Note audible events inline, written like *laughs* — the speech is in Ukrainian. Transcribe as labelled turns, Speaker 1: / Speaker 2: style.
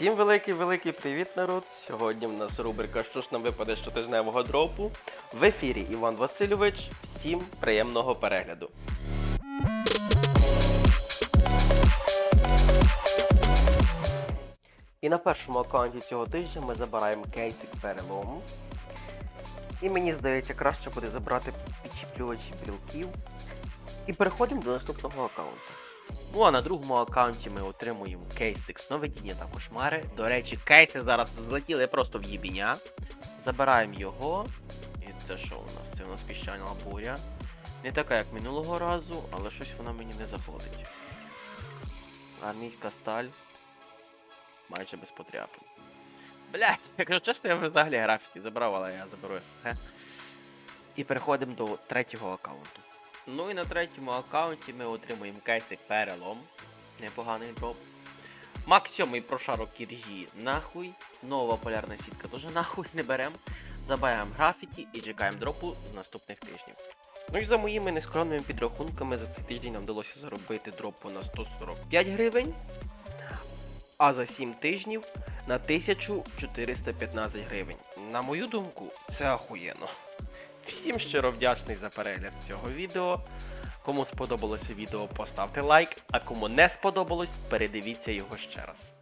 Speaker 1: Всім великий-великий привіт, народ! Сьогодні в нас рубрика Що ж нам випаде щотижневого дропу. В ефірі Іван Васильович. Всім приємного перегляду. І на першому аккаунті цього тижня ми забираємо кейсик перелому. І мені здається, краще буде забрати підчіплювачі білків. І переходимо до наступного аккаунту. Ну а на другому аккаунті ми отримуємо кейсик сновидіння та кошмари. До речі, кейси зараз злетіли просто в їбіня. Забираємо його. І це що у нас? Це у нас піщана буря. Не така, як минулого разу, але щось вона мені не заходить. Армійська сталь. Майже без потряпин. Блять, *laughs* якщо чесно, я взагалі графіті забрав, але я заберу ССГ. І переходимо до третього аккаунту. Ну і на третьому аккаунті ми отримуємо кейсик перелом. Непоганий дроп. Макс 7 прошарок кіржі нахуй. Нова полярна сітка теж нахуй не берем. Забираємо графіті і чекаємо дропу з наступних тижнів. Ну і за моїми нескромними підрахунками за цей тиждень нам вдалося заробити дропу на 145 гривень. А за 7 тижнів на 1415 гривень. На мою думку, це ахуєнно. Всім щиро вдячний за перегляд цього відео. Кому сподобалося відео, поставте лайк, а кому не сподобалось, передивіться його ще раз.